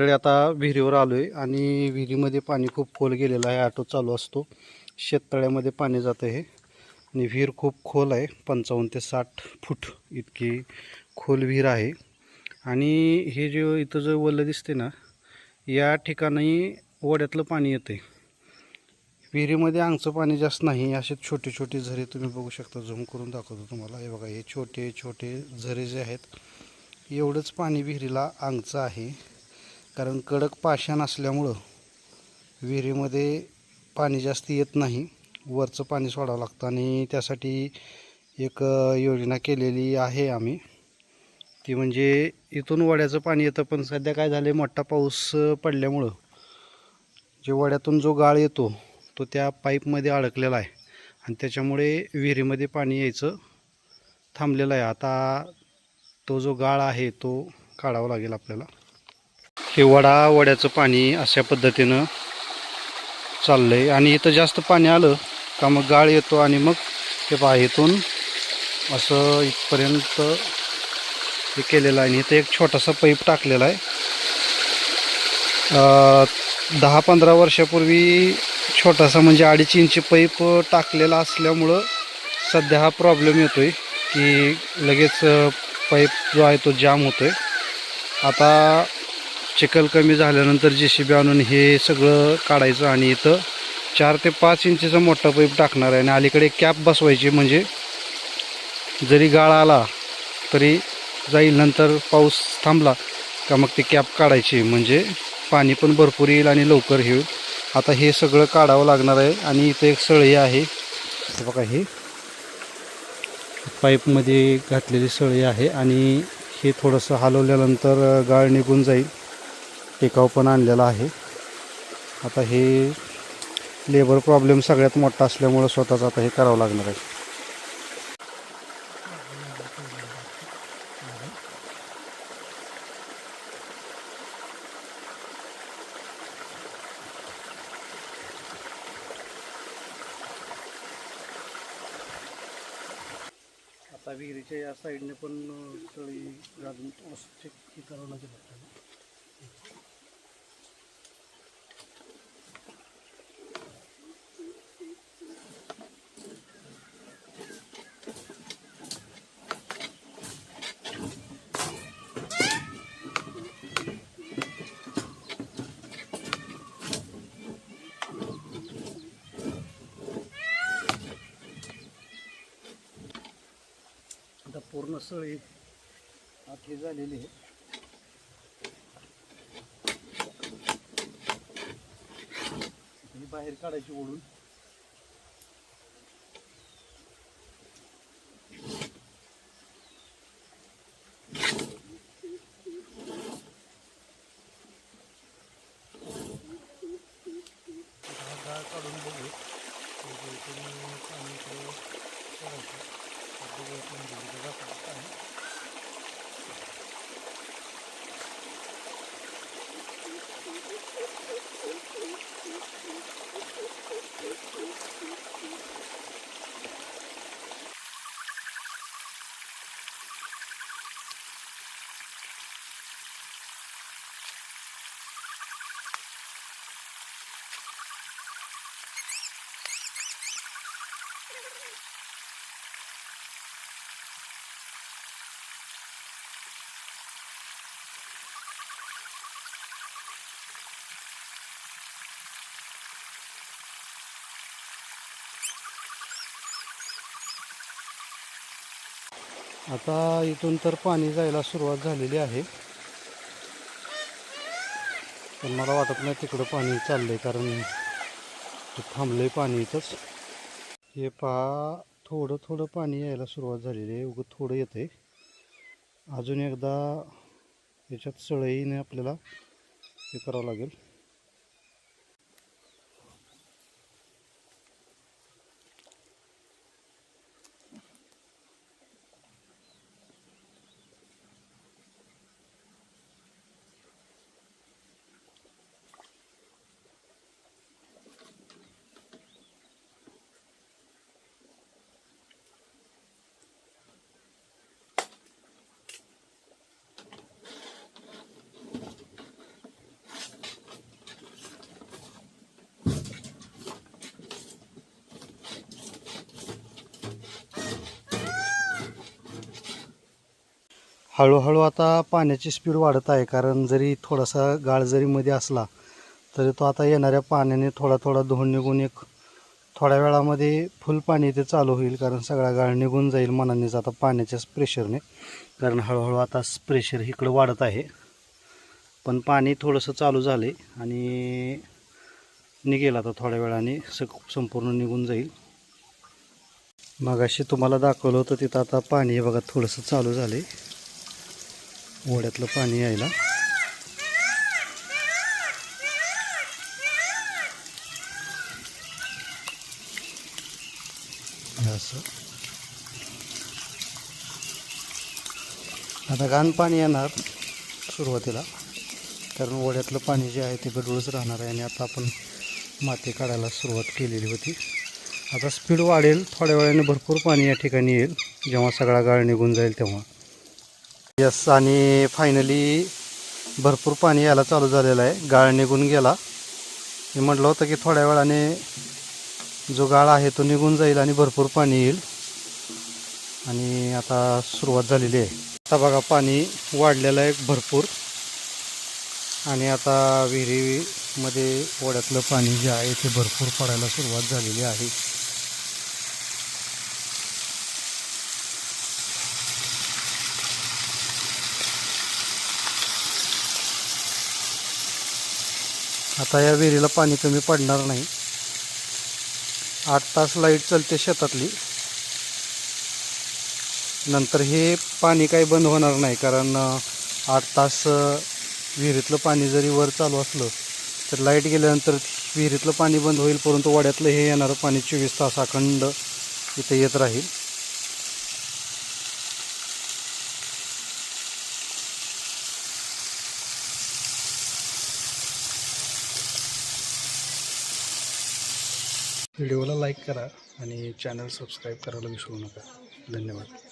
इकडे आता विहिरीवर आलो आहे आणि विहिरीमध्ये पाणी खूप खोल गेलेलं आहे ऑटो चालू असतो. शेततळ्यामध्ये पाणी जातं आहे आणि विहीर खूप खोल आहे पंचावन्न ते साठ फूट इतकी खोल विहीर आहे. आणि हे जे इथं जे वल्ल दिसते ना या ठिकाणी ओढ्यातलं पाणी येते विहिरीमध्ये आंगचं पाणी जास्त नाही असे छोटे छोटे झरे तुम्ही बघू शकता झूम करून दाखवतो तुम्हाला. हे बघा हे छोटे छोटे झरे जे आहेत एवढंच पाणी विहिरीला आंगचं आहे. कारण कडक पाषाण असल्यामुळं विहिरीमध्ये पाणी जास्त येत नाही. वरचं पाणी सोडावं लागतं आणि त्यासाठी एक योजना केलेली आहे आम्ही. ती म्हणजे इथून वड्याचं पाणी येतं पण सध्या काय झालं मोठा पाऊस पडल्यामुळं जे वड्यातून जो गाळ येतो तो त्या पाईपमध्ये अडकलेला आहे. आणि त्याच्यामुळे विहिरीमध्ये पाणी यायचं थांबलेलं आहे. आता तो जो गाळ आहे तो काढावा लागेल आपल्याला. हे वडा वड्याचं पाणी अशा पद्धतीनं चाललं आहे आणि इथं जास्त पाणी आलं का मग गाळ येतो आणि मग हे पहा इथून असं इथपर्यंत हे केलेलं आहे. आणि इथं एक छोटासा पाईप टाकलेला आहे. दहा पंधरा वर्षापूर्वी छोटासा म्हणजे अडीच इंची पाईप टाकलेला असल्यामुळं सध्या हा प्रॉब्लेम येतो आहे की लगेच पाईप जो आहे तो जाम होतो आहे आता चिखल कमी झाल्यानंतर जे सी बी आणून हे सगळं काढायचं आणि इथं चार ते पाच इंचीचा मोठा पाईप टाकणार आहे आणि अलीकडे कॅप बसवायची म्हणजे जरी गाळ आला तरी जाईल नंतर पाऊस थांबला का मग ती कॅप काढायची म्हणजे पाणी पण भरपूर येईल आणि लवकर येईल आता हे सगळं काढावं लागणार आहे आणि इथं एक सळई आहे. बघा हे पाईपमध्ये घातलेली सळई आहे आणि हे थोडंसं हलवल्यानंतर गाळ निघून जाईल. टिकाऊ पण आणलेला आहे. आता हे लेबर प्रॉब्लेम सगळ्यात मोठा असल्यामुळं स्वतःच आता हे करावं लागणार आहे. आता विहिरीच्या या साईडने पण सळी गाजून करावं लागेल पूर्ण सळी आत हे झालेली आहे ही बाहेर काढायची ओढून आता हा गाळ काढून बघू. म्हणजे इकडून पाणी इकडे सोडायचं. तर बघूया आपण आता इथून तर पाणी जायला सुरुवात झालेली आहे. पण मला वाटत नाही तिकडं पाणी चाललंय कारण ते थांबलंय पाणी इथंच. हे पहा थोडं थोडं पाणी यायला सुरुवात झालेली आहे. उगं थोडं येतंय. अजून एकदा याच्यात सळईने आपल्याला हे करावं लागेल. हळूहळू आता पाण्याची स्पीड वाढत आहे. कारण जरी थोडासा गाळ जरी मध्ये असला तरी तो आता येणाऱ्या पाण्याने थोडा थोडा धुवून निघून एक थोड्या वेळामध्ये फुल पाणी इथे चालू होईल. कारण सगळा गाळ निघून जाईल मनानेच आता पाण्याच्याच प्रेशरने कारण हळूहळू आता प्रेशर इकडं वाढत आहे. पण पाणी थोडंसं चालू झालं आहे आणि निघेल आता थोड्या वेळाने. सग संपूर्ण निघून जाईल. मगाशी तुम्हाला दाखवलं होतं तिथं आता पाणी बघा थोडंसं चालू झालं आहे ओढ्यातलं पाणी यायला. असं. आता घाण पाणी येणार सुरुवातीला कारण ओढ्यातलं पाणी जे आहे ते गडूळच राहणार आहे आणि आता आपण माती काढायला सुरुवात केलेली होती. आता स्पीड वाढेल थोड्या वेळाने भरपूर पाणी या ठिकाणी येईल. जेव्हा सगळा गाळ निघून जाईल तेव्हा. यस आणि फायनली भरपूर पाणी यायला चालू झालेलं आहे. गाळ निघून गेला. मी म्हटलं होतं की थोड्या वेळाने जो गाळ आहे तो निघून जाईल आणि भरपूर पाणी येईल. आणि आता सुरुवात झालेली आहे. आता बघा पाणी वाढलेलं आहे भरपूर. आणि आता विहिरीमध्ये ओढ्यातलं पाणी जे आहे ते भरपूर पडायला सुरुवात झालेली आहे. आता या विहिरीला पाणी कमी पडणार नाही. आठ तास लाइट चालते शेतातली. नंतर हे पाणी काही बंद होणार नाही कारण आठ तास विहिरीतलं पाणी जरी वर चालू असलं तर लाइट गेल्यानंतर विहिरीतलं पाणी बंद होईल परंतु वाड्यातलं हे येणारं पाणी चोवीस तास अखंड इथे येत राहील. व्हिडिओला लाईक करा आणि चॅनल सबस्क्राईब करायला विसरू नका. धन्यवाद.